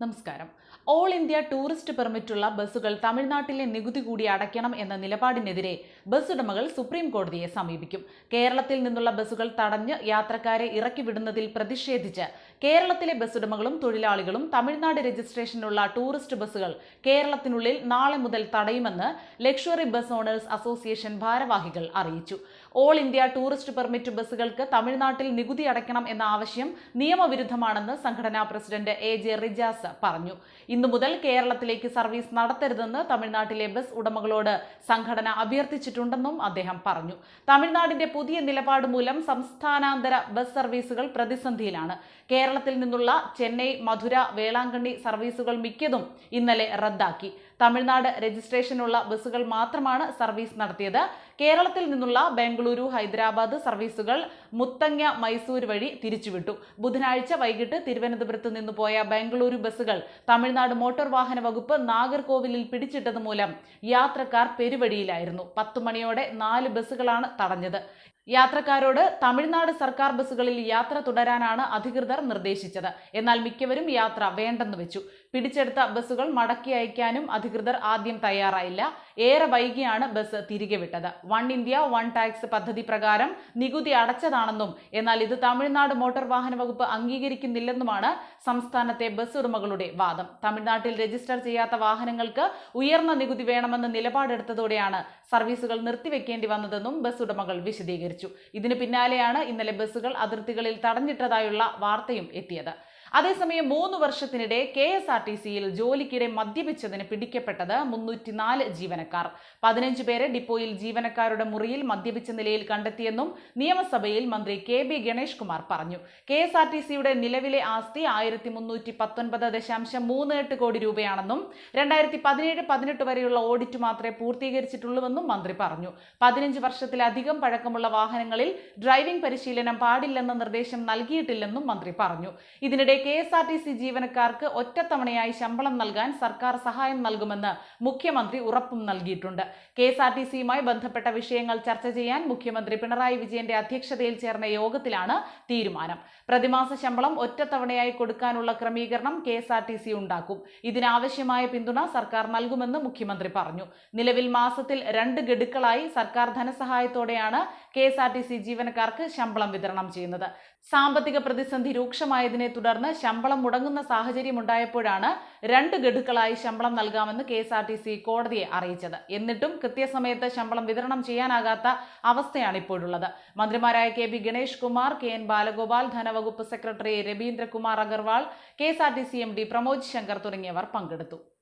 നമസ്കാരം. All India tourist പെർമിറ്റുള്ള ബസ്സുകൾ തമിഴ്നാട്ടിലെ നികുതി കൂടി അടയ്ക്കണം എന്ന നിലപാടിനെതിരെ ബസ് ഉടമകൾ സുപ്രീം കോടതിയെ സമീപിക്കും. കേരളത്തിൽ നിന്നുള്ള ബസ്സുകൾ തടഞ്ഞ് യാത്രക്കാരെ ഇറക്കി വിടുന്നതിൽ പ്രതിഷേധിച്ച് കേരളത്തിലെ ബസ് ഉടമകളും തൊഴിലാളികളും തമിഴ്നാട് രജിസ്ട്രേഷനുള്ള ടൂറിസ്റ്റ് ബസ്സുകൾ കേരളത്തിനുള്ളിൽ നാളെ മുതൽ തടയുമെന്ന് ലക്ഷറി ബസ് ഓണേഴ്സ് അസോസിയേഷൻ ഭാരവാഹികൾ അറിയിച്ചു. ഓൾ ഇന്ത്യ ടൂറിസ്റ്റ് പെർമിറ്റ് ബസ്സുകൾക്ക് തമിഴ്നാട്ടിൽ നികുതി അടയ്ക്കണം എന്ന ആവശ്യം നിയമവിരുദ്ധമാണെന്ന് സംഘടനാ പ്രസിഡന്റ് എ ജെ റിജാസ് പറഞ്ഞു. ഇന്നു മുതൽ കേരളത്തിലേക്ക് സർവീസ് നടത്തരുതെന്ന് തമിഴ്നാട്ടിലെ ബസ് ഉടമകളോട് സംഘടന അഭ്യർത്ഥിച്ചിട്ടുണ്ടെന്നും അദ്ദേഹം പറഞ്ഞു. തമിഴ്നാടിന്റെ പുതിയ നിലപാട് മൂലം സംസ്ഥാനാന്തര ബസ് സർവീസുകൾ പ്രതിസന്ധിയിലാണ്. കേരളത്തിൽ നിന്നുള്ള ചെന്നൈ മധുര വേളാങ്കണ്ണി സർവീസുകൾ മിക്കതും ഇന്നലെ റദ്ദാക്കി. തമിഴ്നാട് രജിസ്ട്രേഷനുള്ള ബസ്സുകൾ മാത്രമാണ് സർവീസ് നടത്തിയത്. കേരളത്തിൽ നിന്നുള്ള ബംഗളൂരു ഹൈദരാബാദ് സർവീസുകൾ മുത്തങ്ങ മൈസൂർ വഴി തിരിച്ചുവിട്ടു. ബുധനാഴ്ച വൈകിട്ട് തിരുവനന്തപുരത്ത് നിന്ന് പോയ ബംഗളൂരു ബസ്സുകൾ തമിഴ്നാട് മോട്ടോർ വാഹന വകുപ്പ് നാഗർകോവിലിൽ പിടിച്ചിട്ടത് മൂലം യാത്രക്കാർ പെരുവഴിയിലായിരുന്നു. പത്തു മണിയോടെ നാല് ബസ്സുകളാണ് തടഞ്ഞത്. യാത്രക്കാരോട് തമിഴ്നാട് സർക്കാർ ബസ്സുകളിൽ യാത്ര തുടരാനാണ് അധികൃതർ നിർദ്ദേശിച്ചത്. എന്നാൽ മിക്കവരും യാത്ര വേണ്ടെന്ന് വെച്ചു. പിടിച്ചെടുത്ത ബസ്സുകൾ മടക്കി അയക്കാനും അധികൃതർ ആദ്യം തയ്യാറായില്ല. ഏറെ വൈകിയാണ് ബസ് തിരികെ വിട്ടത്. വൺ ഇന്ത്യ വൺ ടാക്സ് പദ്ധതി പ്രകാരം നികുതി അടച്ചതാണെന്നും എന്നാൽ ഇത് തമിഴ്നാട് മോട്ടോർ വാഹന വകുപ്പ് അംഗീകരിക്കുന്നില്ലെന്നുമാണ് സംസ്ഥാനത്തെ ബസ് ഉടമകളുടെ വാദം. തമിഴ്നാട്ടിൽ രജിസ്റ്റർ ചെയ്യാത്ത വാഹനങ്ങൾക്ക് ഉയർന്ന നികുതി വേണമെന്ന നിലപാടെടുത്തതോടെയാണ് സർവീസുകൾ നിർത്തിവെക്കേണ്ടി വന്നതെന്നും ബസ് ഉടമകൾ വിശദീകരിച്ചു. ഇതിന് പിന്നാലെയാണ് ഇന്നലെ ബസ്സുകൾ അതിർത്തികളിൽ തടഞ്ഞിട്ടതായുള്ള വാർത്തയും എത്തിയത്. അതേസമയം മൂന്ന് വർഷത്തിനിടെ കെ എസ് ആർ ടി സിയിൽ ജോലിക്കിടെ മദ്യപിച്ചതിന് പിടിക്കപ്പെട്ടത് മുന്നൂറ്റിനാല് ജീവനക്കാർ. പതിനഞ്ച് പേരെ ഡിപ്പോയിൽ ജീവനക്കാരുടെ മുറിയിൽ മദ്യപിച്ച നിലയിൽ കണ്ടെത്തിയെന്നും നിയമസഭയിൽ മന്ത്രി കെ ബി ഗണേഷ് കുമാർ പറഞ്ഞു. കെ എസ് ആർ ടി സിയുടെ നിലവിലെ ആസ്തി ആയിരത്തി മുന്നൂറ്റി പത്തൊൻപത് ദശാംശം മൂന്ന് എട്ട് കോടി രൂപയാണെന്നും രണ്ടായിരത്തി പതിനേഴ് പതിനെട്ട് വരെയുള്ള ഓഡിറ്റ് മാത്രമേ പൂർത്തീകരിച്ചിട്ടുള്ളൂവെന്നും മന്ത്രി പറഞ്ഞു. പതിനഞ്ച് വർഷത്തിലധികം പഴക്കമുള്ള വാഹനങ്ങളിൽ ഡ്രൈവിംഗ് പരിശീലനം പാടില്ലെന്ന നിർദ്ദേശം നൽകിയിട്ടില്ലെന്നും മന്ത്രി പറഞ്ഞു. ഇതിനിടെ K S R T C ജീവനക്കാർക്ക് ഒറ്റത്തവണയായി ശമ്പളം നൽകാൻ സർക്കാർ സഹായം നൽകുമെന്ന് മുഖ്യമന്ത്രി ഉറപ്പും നൽകിയിട്ടുണ്ട്. കെ എസ് ആർ ടി സിയുമായി ബന്ധപ്പെട്ട വിഷയങ്ങൾ ചർച്ച ചെയ്യാൻ മുഖ്യമന്ത്രി പിണറായി വിജയന്റെ അധ്യക്ഷതയിൽ ചേർന്ന യോഗത്തിലാണ് തീരുമാനം. പ്രതിമാസ ശമ്പളം ഒറ്റത്തവണയായി കൊടുക്കാനുള്ള ക്രമീകരണം K S R T C ഉണ്ടാക്കും. ഇതിനാവശ്യമായ പിന്തുണ സർക്കാർ നൽകുമെന്ന് മുഖ്യമന്ത്രി പറഞ്ഞു. നിലവിൽ മാസത്തിൽ രണ്ട് ഗഡുക്കളായി സർക്കാർ ധനസഹായത്തോടെയാണ് K S R T C ജീവനക്കാർക്ക് ശമ്പളം വിതരണം ചെയ്യുന്നത്. സാമ്പത്തിക പ്രതിസന്ധി രൂക്ഷമായതിനെ ശമ്പളം മുടങ്ങുന്ന സാഹചര്യം ഉണ്ടായപ്പോഴാണ് രണ്ട് ഗഡുക്കളായി ശമ്പളം നൽകാമെന്ന് K S R T C കോടതിയെ അറിയിച്ചത്. എന്നിട്ടും കൃത്യസമയത്ത് ശമ്പളം വിതരണം ചെയ്യാനാകാത്ത അവസ്ഥയാണ് ഇപ്പോഴുള്ളത്. മന്ത്രിമാരായ K B Ganesh Kumar K N Balagopal ധനവകുപ്പ് secretary Ravindrakumar Agarwal K S R T C M D Pramod Shankar തുടങ്ങിയവർ പങ്കെടുത്തു.